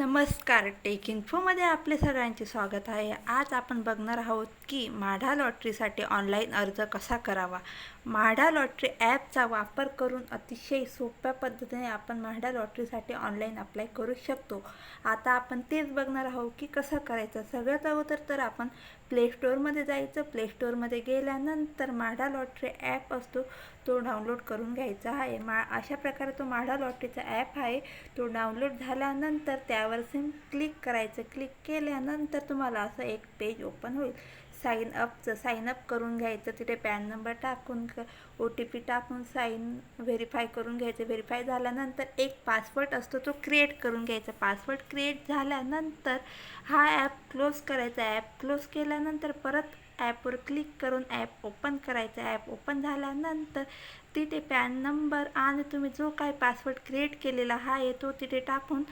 नमस्कार टेक इन्फोमध्ये आपले सगळ्यांचे स्वागत आहे. आज आपण बघणार आहोत की माढा लॉटरीसाठी ऑनलाईन अर्ज कसा करावा? माढा लॉटरी ॲपचा वापर करून अतिशय सोप्या पद्धतीने आपण माढा लॉटरीसाठी ऑनलाईन अप्लाय करू शकतो. आता आपण तेच बघणार आहोत की कसं करायचं. सगळ्यात अगोदर तर आपण प्ले स्टोअरमध्ये जायचं. प्ले स्टोअरमध्ये गेल्यानंतर माढा लॉटरी ॲप असतो तो डाउनलोड करून घ्यायचा आहे. मा अशा प्रकारे तो माढा लॉटरीचा ॲप आहे तो डाउनलोड झाल्यानंतर त्यावर सिम क्लिक करायचं. क्लिक केल्यानंतर तुम्हाला असं एक पेज ओपन होईल. साईन अपचं साईन अप करून घ्यायचं तिथे पॅन नंबर टाकून ओ टी पी टाकून साईन व्हेरीफाय करून घ्यायचं. व्हेरीफाय झाल्यानंतर एक पासवर्ड असतो तो क्रिएट करून घ्यायचा. पासवर्ड क्रिएट झाल्यानंतर हा ॲप क्लोज करायचा. ॲप क्लोज केल्यानंतर परत ॲपवर क्लिक करून ॲप ओपन करायचं. ॲप ओपन झाल्यानंतर तिथे पॅन नंबर आणि तुम्ही जो काय पासवर्ड क्रिएट केलेला हा आहे तो तिथे टाकून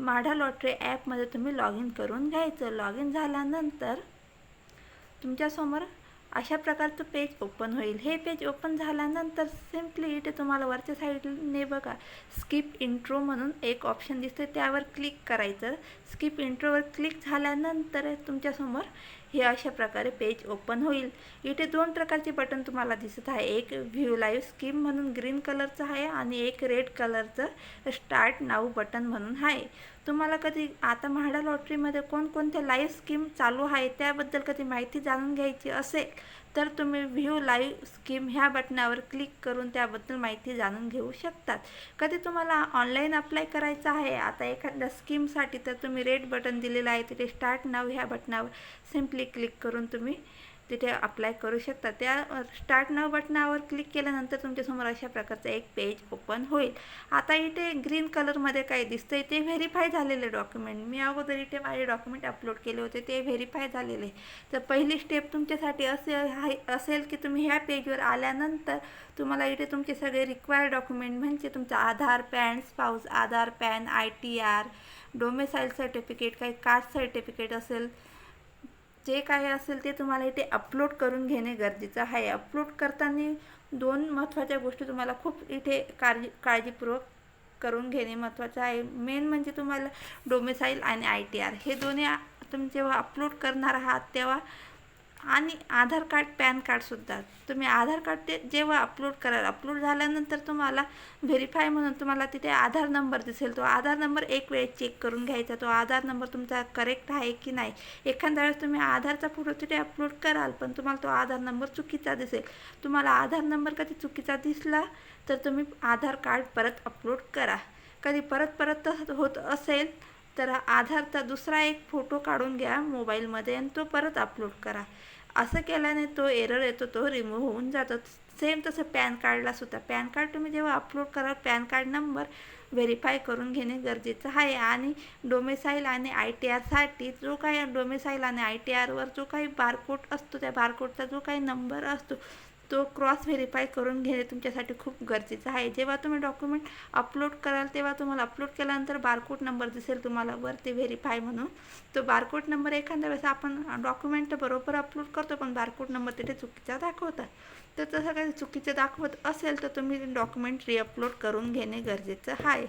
माढा लॉटरी ॲपमध्ये तुम्ही लॉग इन करून घ्यायचं. लॉग इन झाल्यानंतर तुमच्यासमोर अशा प्रकारचं पेज ओपन होईल. हे पेज ओपन झाल्यानंतर सिम्पली इथे तुम्हाला वरच्या साईडने बघा. स्किप इंट्रो म्हणून एक ऑप्शन दिसते त्यावर क्लिक करायचं. स्किप इंट्रोवर क्लिक झाल्यानंतर तुमच्यासमोर हे अशा प्रकारे पेज ओपन होईल. इथे दोन प्रकारचे बटन तुम्हाला दिसत आहे. एक व्ह्यू लाईव्ह स्कीम म्हणून ग्रीन कलरचं आहे आणि एक रेड कलरचं स्टार्ट नाऊ बटन म्हणून आहे. तुम्हाला कधी आता म्हाडा लॉटरीमध्ये कोणकोणत्या लाईव्ह स्कीम चालू आहे त्याबद्दल कधी माहिती जाणून घ्यायची असेल तर तुम्ही व्ह्यू लाईव्ह स्कीम ह्या बटनावर क्लिक करून त्याबद्दल माहिती जाणून घेऊ शकतात. कधी तुम्हाला ऑनलाईन अप्लाय करायचं आहे आता एखाद्या स्कीमसाठी तर तुम्ही रेड बटन दिलेलं आहे तिथे स्टार्ट नाव ह्या बटनावर सिम्पली क्लिक करून तुम्ही तिथे अप्लाय करू शकता. त्या स्टार्ट नाव बटनावर क्लिक केल्यानंतर तुमच्यासमोर अशा प्रकारचं एक पेज ओपन होईल. आता इथे ग्रीन कलरमध्ये काय दिसतंय ते व्हेरीफाय झालेले डॉक्युमेंट मी अगोदर इथे माझे डॉक्युमेंट अपलोड केले होते ते व्हेरीफाय झालेले. तर पहिली स्टेप तुमच्यासाठी असे आहे असेल की तुम्ही ह्या पेजवर आल्यानंतर तुम्हाला इथे तुमचे सगळे रिक्वायर्ड डॉक्युमेंट म्हणजे तुमचं Aadhaar PAN spouse Aadhaar PAN I T R domicile certificate काही कास्ट सर्टिफिकेट असेल जे काही असेल ते तुम्हाला इथे अपलोड करून घेणे गरजेचं आहे. अपलोड करताना दोन महत्त्वाच्या गोष्टी तुम्हाला खूप इथे काळजी काळजीपूर्वक करून घेणे महत्त्वाचं आहे. मेन म्हणजे तुम्हाला डोमेसाईल आणि आय टी आर हे दोन्ही तुम्ही जेव्हा अपलोड करणार आहात तेव्हा आणि आधार कार्ड पॅन कार्डसुद्धा तुम्ही आधार कार्ड ते जेव्हा अपलोड कराल अपलोड झाल्यानंतर तुम्हाला व्हेरीफाय म्हणून तुम्हाला तिथे आधार नंबर दिसेल. तो आधार नंबर एक वेळेस चेक करून घ्यायचा. तो आधार नंबर तुमचा करेक्ट आहे की नाही? एखाद्या वेळेस तुम्ही आधारचा फोटो तिथे अपलोड कराल पण तुम्हाला तो आधार नंबर चुकीचा दिसेल. तुम्हाला आधार नंबर कधी चुकीचा दिसला तर तुम्ही आधार कार्ड परत अपलोड करा. कधी परत परत होत असेल तर आधारचा दुसरा एक फोटो काढून घ्या मोबाईलमध्ये आणि तो परत अपलोड करा. असं केल्याने तो एरर येतो तो रिमूव्ह होऊन जातो. सेम तसं पॅन कार्डला सुद्धा. पॅन कार्ड तुम्ही जेव्हा अपलोड कराल पॅन कार्ड नंबर व्हेरीफाय करून घेणे गरजेचं आहे. आणि डोमेसाईल आणि आय टी आरसाठी जो काही डोमेसाईल आणि आय टी आरवर जो काही बारकोड असतो त्या बारकोडचा जो काही नंबर असतो तो क्रॉस व्हेरीफाय करून घेणे तुमच्यासाठी खूप गरजेचं आहे. जेव्हा तुम्ही डॉक्युमेंट अपलोड कराल तेव्हा तुम्हाला अपलोड केल्यानंतर बारकोड नंबर दिसेल तुम्हाला वरती व्हेरीफाय म्हणून. तो बारकोड नंबर एखाद्या वेळेस आपण डॉक्युमेंट बरोबर अपलोड करतो पण बारकोड नंबर तिथे चुकीचा दाखवतात. तर तसं काही चुकीचं दाखवत असेल तर तुम्ही डॉक्युमेंट रिअपलोड करून घेणे गरजेचं आहे.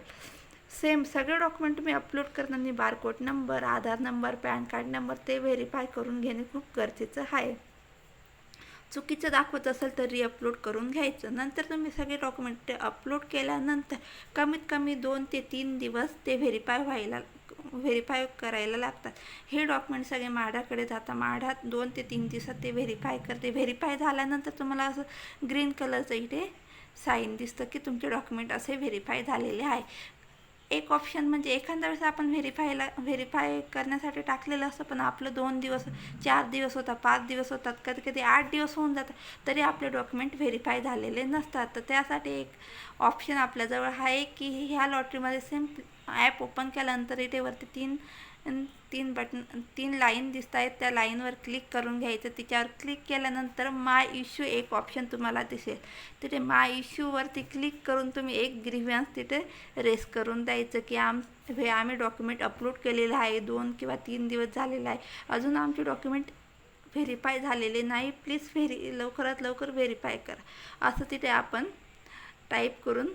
सेम सगळे डॉक्युमेंट तुम्ही अपलोड करताना barcode number Aadhaar number PAN card number ते व्हेरीफाय करून घेणे खूप गरजेचं आहे. चुकीचं दाखवत असेल तर रिअपलोड करून घ्यायचं. नंतर तुम्ही सगळे डॉक्युमेंट अपलोड केल्यानंतर कमीत कमी दोन ते तीन दिवस ते व्हेरीफाय व्हायला व्हेरीफाय करायला लागतात. हे डॉक्युमेंट सगळे माढाकडे जातात माढा दोन ते तीन दिवसात ते व्हेरीफाय करते. व्हेरीफाय झाल्यानंतर तुम्हाला असं ग्रीन कलरचं इथे साईन दिसतं की तुमचे डॉक्युमेंट असे व्हेरीफाय झालेले आहे. एक ऑप्शन म्हणजे एखाद्या वेळेस आपण व्हेरीफायला व्हेरीफाय करण्यासाठी टाकलेलं असतं पण आपलं दोन दिवस चार दिवस होतात पाच दिवस होतात कधी कधी आठ दिवस होऊन जातात तरी आपले डॉक्युमेंट व्हेरीफाय झालेले नसतात. तर त्यासाठी एक ऑप्शन आपल्याजवळ आहे की ह्या लॉटरीमध्ये सेम ॲप ओपन केल्यानंतर इथे वरती तीन तीन बटन तीन लाईन दिसत आहेत त्या लाईनवर क्लिक करून घ्यायचं. तिच्यावर क्लिक केल्यानंतर माय इश्यू एक ऑप्शन तुम्हाला दिसेल. तिथे माय इश्यूवरती क्लिक करून तुम्ही एक ग्रीव्हन्स तिथे रेस करून द्यायचं की आम हे आम्ही डॉक्युमेंट अपलोड केलेलं आहे दोन किंवा तीन दिवस झालेला आहे. अजून आमचे डॉक्युमेंट व्हेरीफाय झालेले नाही. प्लीज व्हेरी लवकरात लवकर व्हेरीफाय करा. असं तिथे आपण टाईप करून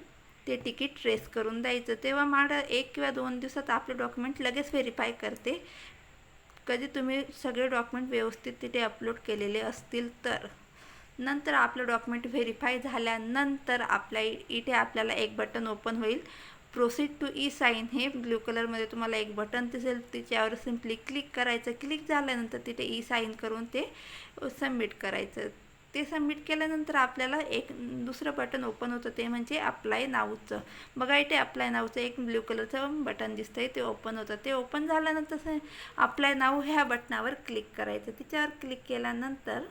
ते तिकीट ट्रेस करून द्यायचं. तेव्हा माडा एक किंवा दोन दिवसात आपले डॉक्युमेंट लगेच व्हेरीफाय करते. कधी तुम्ही सगळे डॉक्युमेंट व्यवस्थित तिथे अपलोड केलेले असतील तर. नंतर आपलं डॉक्युमेंट व्हेरीफाय झाल्यानंतर आपल्या इथे आपल्याला एक बटन ओपन होईल. प्रोसीड टू ई साईन हे ब्ल्यू कलरमध्ये तुम्हाला एक बटन दिसेल. तिच्यावर सिम्पली क्लिक करायचं. क्लिक झाल्यानंतर तिथे ई साईन करून ते सबमिट करायचं. ते सबमिट केल्यानंतर आपल्याला एक दुसरं बटन ओपन होतं ते म्हणजे अप्लाय नावचं बघा इथे अप्लाय नावचं एक ब्ल्यू कलरचं बटन दिसतं आहे ते ओपन होतं. ते ओपन झाल्यानंतर अप्लाय नाव ह्या बटनावर क्लिक करायचं. तिच्यावर क्लिक केल्यानंतर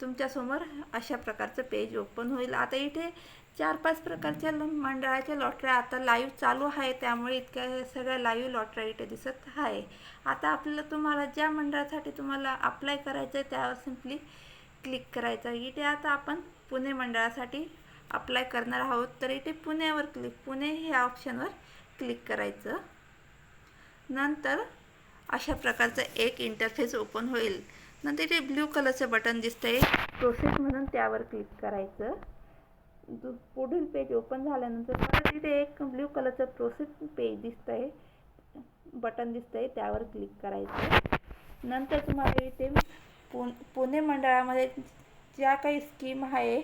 तुमच्यासमोर अशा प्रकारचं पेज ओपन होईल. आता इथे चार पाच प्रकारच्या मंडळाच्या लॉटऱ्या आता लाईव्ह चालू आहे. त्यामुळे इतक्या सगळ्या लाईव्ह लॉटऱ्या इथे दिसत आहे. आता आपल्याला तुम्हाला ज्या मंडळासाठी तुम्हाला अप्लाय करायचं आहे त्यावर सिम्पली क्लिक करायचं इथे आता आपण पुणे मंडळासाठी अप्लाय करणार आहोत. तर इथे पुण्यावर क्लिक पुणे ह्या ऑप्शनवर क्लिक करायचं. नंतर अशा प्रकारचं एक इंटरफेस ओपन होईल. नंतर इथे ब्ल्यू कलरचं बटन दिसतंय. प्रोसेस म्हणून त्यावर क्लिक करायचं. पुढील पेज ओपन झाल्यानंतर परत इथे एक ब्ल्यू कलरचं प्रोसेस पेज दिसतंय. बटन दिसतंय त्यावर क्लिक करायचं. नंतर तुम्हाला इथे पु पुणे मंडळामध्ये ज्या काही स्कीम आहे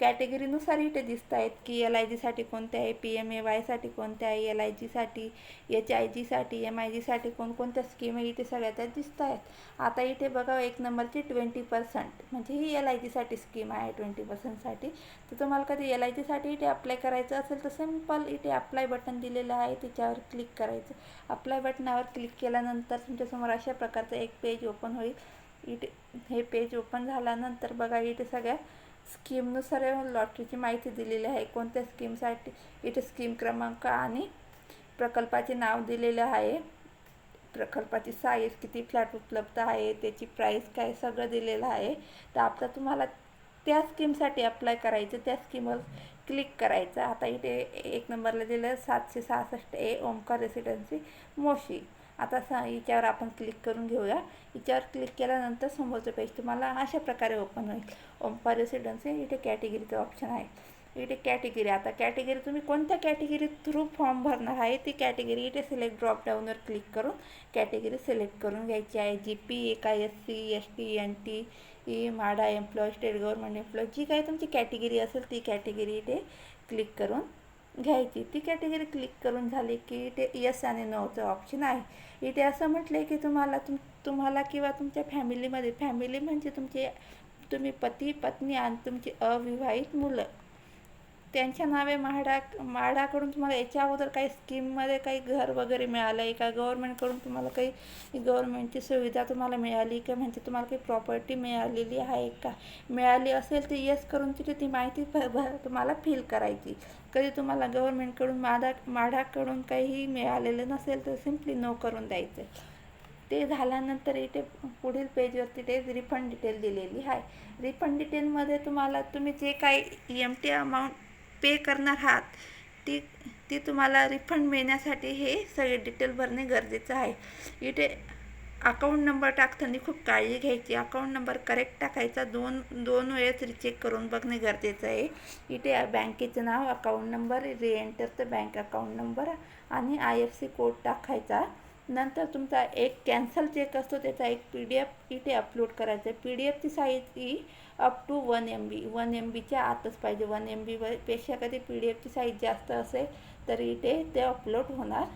कॅटेगरीनुसार इथे दिसत आहेत की एल आय जीसाठी कोणते आहे पी एम ए वायसाठी कोणत्या आहे एल आय जीसाठी एच आय जीसाठी एम आय जीसाठी कोणकोणत्या स्कीम आहे इथे सगळ्या त्यात दिसत आहेत आता इथे बघा एक नंबरची ट्वेंटी पर्सेंट म्हणजे ही एल आय जीसाठी स्कीम आहे ट्वेंटी पर्सेंटसाठी तर तुम्हाला कधी एल आय जीसाठी इथे अप्लाय करायचं असेल तर सिंपल इथे अप्लाय बटन दिलेलं आहे त्याच्यावर क्लिक करायचं. अप्लाय बटनावर क्लिक केल्यानंतर तुमच्यासमोर अशा प्रकारचं एक पेज ओपन होईल. इथे हे पेज ओपन झाल्यानंतर बघा इथे सगळ्या स्कीमनुसार लॉटरीची माहिती दिलेली आहे. कोणत्या स्कीमसाठी? इथे स्कीम क्रमांक आणि प्रकल्पाचे नाव दिलेलं आहे. प्रकल्पाची साईज किती फ्लॅट उपलब्ध आहे त्याची प्राईस काय सगळं दिलेलं आहे. तर आता तुम्हाला त्या स्कीमसाठी अप्लाय करायचं त्या स्कीमवर क्लिक करायचं. आता इथे एक नंबरला दिलं सातशे सहासष्ट ए ओमकार रेसिडेन्सी मोशी. आता सा याच्यावर आपण क्लिक करून घेऊया. याच्यावर क्लिक केल्यानंतर समोरचं पेज तुम्हाला अशा प्रकारे ओपन होईल. ओमकार रेसिडेन्सी इथे कॅटेगरीचं ऑप्शन आहे. इथे कॅटेगरी आता कॅटेगरी तुम्ही कोणत्या कॅटेगरी थ्रू फॉर्म भरणार आहे? ती कॅटेगरी इथे सिलेक्ट ड्रॉप डाऊनवर क्लिक करून कॅटेगरी सिलेक्ट करून घ्यायची आहे. जी पी ए काय S C S T N T E MHADA employee state government employee जी काही तुमची कॅटेगरी असेल ती कॅटेगरी इथे क्लिक करून घ्यायची. ती कॅटेगरी क्लिक करून झाली की इथे यस आणि नोचं ऑप्शन आहे. इथे असं म्हटलं आहे की तुम्हाला तुम तुम्हाला किंवा तुमच्या फॅमिलीमध्ये फॅमिली म्हणजे तुमचे तुम्ही पती पत्नी आणि तुमची अविवाहित मुलं. त्यांच्या नावे म्हाडा म्हाडाकडून तुम्हाला याच्या अगोदर काही स्कीममध्ये काही घर वगैरे मिळालं आहे का? गव्हर्मेंटकडून तुम्हाला काही गव्हर्मेंटची सुविधा तुम्हाला मिळाली का? म्हणजे तुम्हाला काही प्रॉपर्टी मिळालेली आहे का? मिळाली असेल तर येस करून तिथे ती माहिती भ तुम्हाला फिल करायची. कधी तुम्हाला गव्हर्मेंटकडून माडा माढाकडून काही मिळालेलं नसेल तर सिम्पली नो करून द्यायचं. ते झाल्यानंतर इथे पुढील पेजवरती ते रिफंड डिटेल दिलेली आहे. रिफंड डिटेलमध्ये तुम्हाला तुम्ही जे काही E M T amount pay करणार आहात ती ती तुम्हाला रिफंड मिळण्यासाठी हे सगळे डिटेल भरणे गरजेचं आहे. इथे अकाउंट नंबर टाकताना खूप काळजी घ्यायची. अकाउंट नंबर करेक्ट टाकायचा दोन दोन वेळेस रिचेक करून बघणे गरजेचं आहे. इथे बँकेचं नाव अकाउंट नंबर रिएंटरचं बँक अकाउंट नंबर आणि आय एफ सी कोड टाकायचा. नंतर तुमचा एक कॅन्सल चेक असतो त्याचा एक पी डी एफ इथे अपलोड करायचा आहे पी डी एफची size he up to one M B one M बीच्या आतच पाहिजे. वन एम बी पेक्षा कधी पी डी एफची साईज जास्त असेल तर इथे ते अपलोड होणार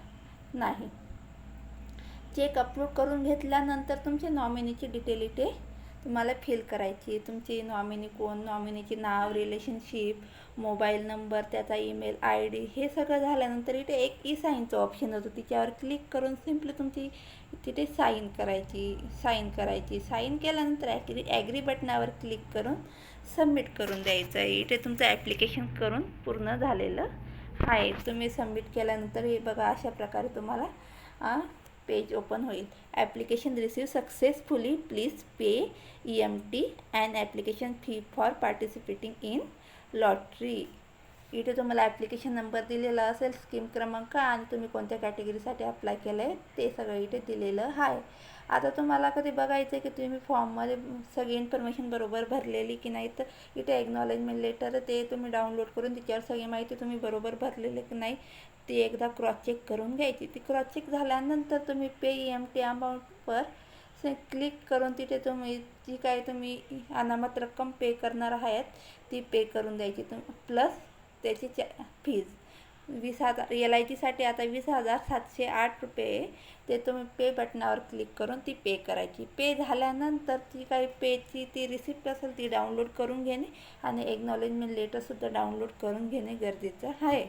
नाही. चेक अपलोड करून घेतल्यानंतर तुमची नॉमिनीची डिटेल इथे तुम्हाला फिल करायची तुमची नॉमिनी कोण? नॉमिनीचे नाव रिलेशनशिप मोबाईल नंबर त्याचा ईमेल आय डी हे सगळं झाल्यानंतर इथे एक ई साईनचं ऑप्शन होतं. तिच्यावर क्लिक करून सिम्पली तुमची तिथे साईन करायची साईन करायची. साईन केल्यानंतर ॲग्री ॲग्री बटनावर क्लिक करून सबमिट करून द्यायचं आहे. इथे तुमचं ॲप्लिकेशन करून पूर्ण झालेलं आहे. तुम्ही सबमिट केल्यानंतर हे बघा अशा प्रकारे तुम्हाला पेज ओपन होईल. Application receive successfully please pay E M T and application fee for participating in lottery इथे तुम्हाला ॲप्लिकेशन नंबर दिलेला असेल स्कीम क्रमांक आणि तुम्ही कोणत्या कॅटेगरीसाठी अप्लाय केलं आहे ते सगळं इथे दिलेलं आहे. आता तुम्हाला कधी बघायचं आहे की तुम्ही फॉर्ममध्ये सगळी इन्फॉर्मेशन बरोबर भरलेली की नाही तर इथे एक्नॉलेजमेंट लेटर ते तुम्ही डाउनलोड करून त्याच्यावर सगळी माहिती तुम्ही बरोबर भरलेली की नाही ती एकदा क्रॉस चेक करून घ्यायची. ती क्रॉस चेक झाल्यानंतर तुम्ही पे ई एम टी अमाऊंटवर से क्लिक करून तिथे तुम्ही जी काय तुम्ही अनामत रक्कम पे करणार आहात ती पे करून द्यायची. तुम प्लस त्याची चा फीज वीस हजार एल आय जीसाठी आता वीस हजार सातशे आठ रुपये ते तुम्ही पे बटनावर क्लिक करून ती पे करायची पे झाल्यानंतर ती काही पेची ती रिसिप्ट असेल ती डाउनलोड करून घेणे आणि एक्नॉलेजमेंट लेटरसुद्धा डाउनलोड करून घेणे गरजेचं आहे.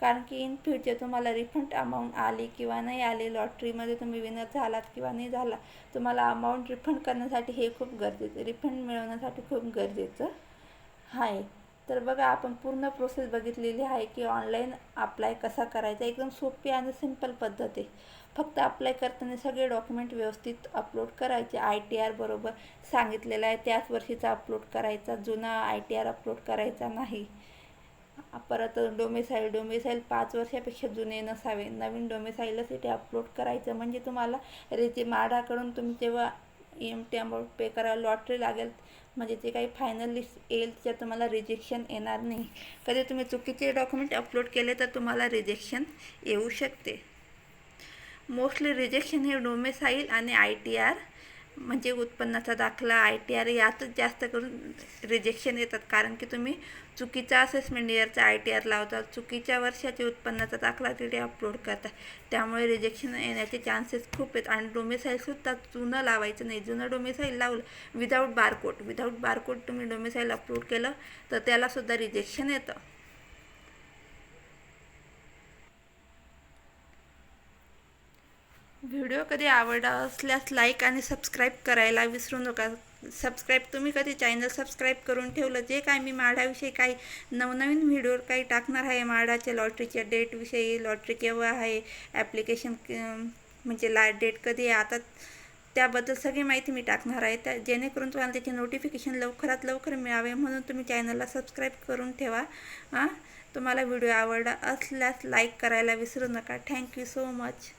कारण की इन फ्युचर तुम्हाला रिफंड अमाऊंट आली किंवा नाही आली लॉटरीमध्ये तुम्ही विनर झालात किंवा नाही झाला तुम्हाला अमाऊंट रिफंड करण्यासाठी हे खूप गरजेचं रिफंड मिळवण्यासाठी खूप गरजेचं आहे. तर बघा आपण पूर्ण प्रोसेस बघितलेली आहे की ऑनलाईन अप्लाय कसा करायचा. एकदम सोपी आणि सिंपल पद्धत आहे. फक्त अप्लाय करताना सगळे डॉक्युमेंट व्यवस्थित अपलोड करायचे. आय टी आर बरोबर सांगितलेलं आहे. त्याच वर्षीचा अपलोड करायचा. जुना आय टी आर अपलोड करायचा नाही. परत डोमेसाईल डोमेसाईल पाच वर्षापेक्षा जुने नसावे. नवीन डोमेसाईलच इथे अपलोड करायचं. म्हणजे तुम्हाला रेजिमाडाकडून तुम्ही जेव्हा एम टी अमाऊंट पे करा लॉटरी लागेल. म्हणजे जे काही फायनल लिस्ट येईल त्याच्यात तुम्हाला रिजेक्शन येणार नाही. कधी तुम्ही चुकीचे डॉक्युमेंट अपलोड केले तर तुम्हाला रिजेक्शन येऊ शकते. मोस्टली रिजेक्शन हे डोमेसाईल आणि आय टी आर म्हणजे उत्पन्नाचा दाखला आय टी आर यातच जास्त करून रिजेक्शन येतात. कारण की तुम्ही चुकीचा असेसमेंट इयरचा आय टी आर लावता चुकीच्या वर्षाचे उत्पन्नाचा दाखला तिथे अपलोड करता. त्यामुळे रिजेक्शन येण्याचे चान्सेस खूप आहेत. आणि डोमेसाईलसुद्धा जुनं लावायचं नाही. जुनं डोमेसाईल लावलं विदाऊट बारकोड विदाऊट बारकोड तुम्ही डोमेसाईल अपलोड केलं तर त्यालासुद्धा रिजेक्शन येतं. व्हिडिओ कधी आवडला असल्यास लाईक आणि सबस्क्राईब करायला विसरू नका. सबस्क्राईब तुम्ही कधी चॅनल सबस्क्राईब करून ठेवलं? जे काय मी माढाविषयी काही नवनवीन व्हिडिओ काही टाकणार आहे माढाच्या लॉटरीच्या डेटविषयी लॉटरी केव्हा आहे ॲप्लिकेशन म्हणजे ला डेट कधी आहे आता त्याबद्दल सगळी माहिती मी टाकणार आहे. त्या जेणेकरून तुम्हाला त्याचे नोटिफिकेशन लवकरात लवकर मिळावे म्हणून तुम्ही चॅनलला सबस्क्राईब करून ठेवा. हां? तुम्हाला व्हिडिओ आवडला असल्यास लाईक करायला विसरू नका. Thank you so much